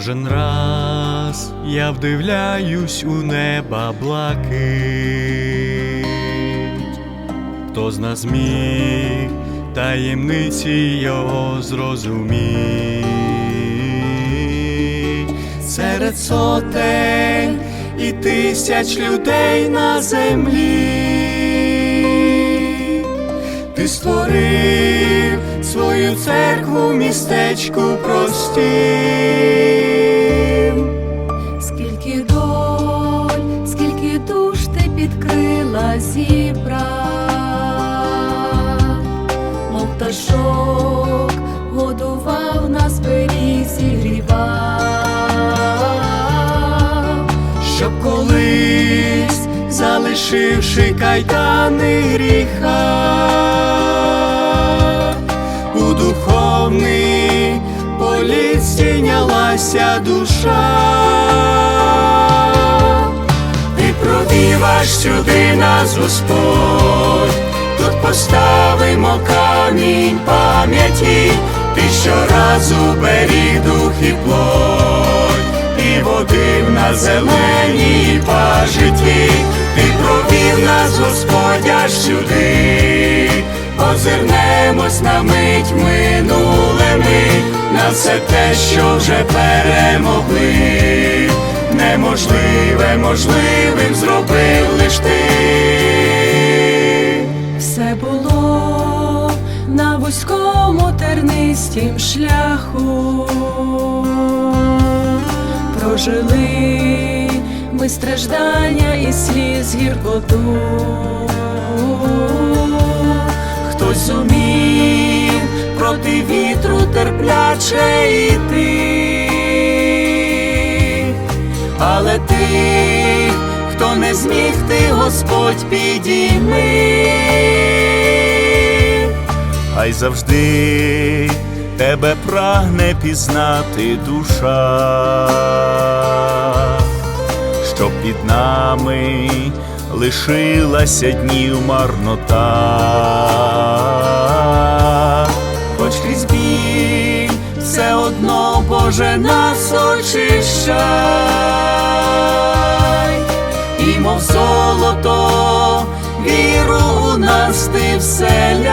Кожен раз я вдивляюсь у неба блакить, хто з нас міг таємниці його зрозуміть серед сотень і тисяч людей на землі. Ти створив свою церкву містечку простім. Скільки доль, скільки душ ти під крила зібрав, мов пташок годував на спині зігрівав. щоб колись, залишивши кайдани гріха, політ душа. Ти провів сюди нас, Господь, тут поставимо камінь пам'яті, ти щоразу беріг дух і плоть, і водив на зеленій пажиті, ти провів нас, Господь, аж сюди, озирнемось на мить минулими, на все те, що вже перемогли, неможливе можливим зробив лиш ти. Все було на вузькому тернистім шляху. Прожили ми страждання і сліз гіркоту. Хтось зумів проти вітру терпляче йти, але ти, хто не зміг, ти Господь підійми, хай завжди тебе прагне пізнати душа, щоб під нами лишилася днів марнота, Боже, нас очищай, і мов золото, віру у нас ти вселяй,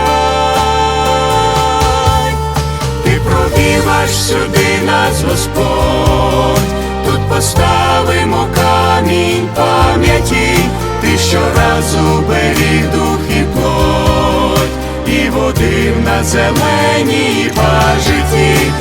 ти провів аж сюди нас, Господь, тут поставимо камінь пам'яті, ти щоразу беріг дух і плоть, і водив на зеленій пажиті,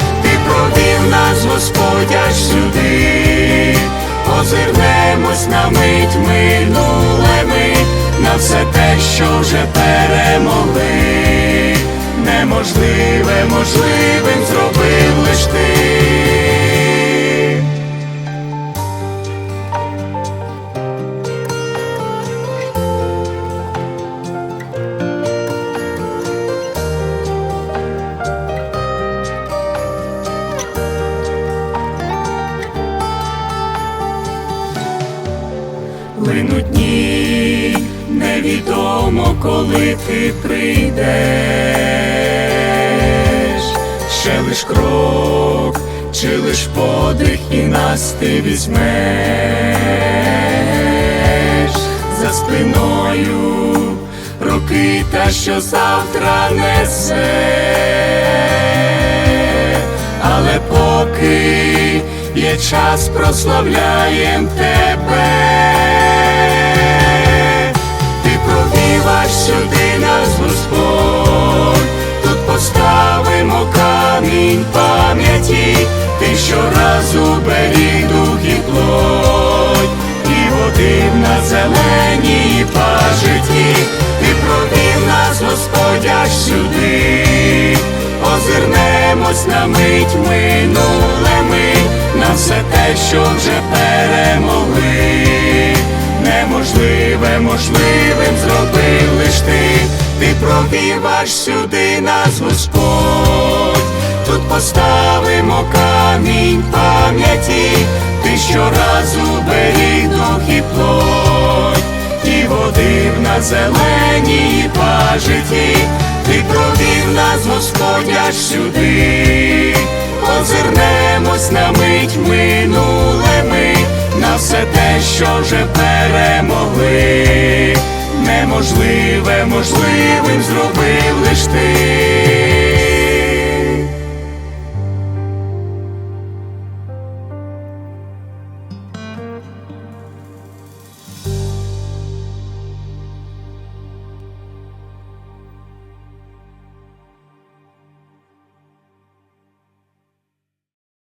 Линуть дні, невідомо, коли ти прийдеш, ще лиш крок, чи лиш подих, і нас ти візьмеш. За спиною роки та що завтра несе, але поки є час, прославляєм тебе. На мить минулими, на все те, що вже перемогли. Неможливе можливим зробив лиш ти, ти провів аж сюди нас, Господь, тут поставимо камінь пам'яті, ти щоразу беріг дух і плоть, і водив на зеленій пажиті, ти провів нас, Господь, аж сюди, на минуле ми, на все те, що вже перемогли, неможливе можливим зробили.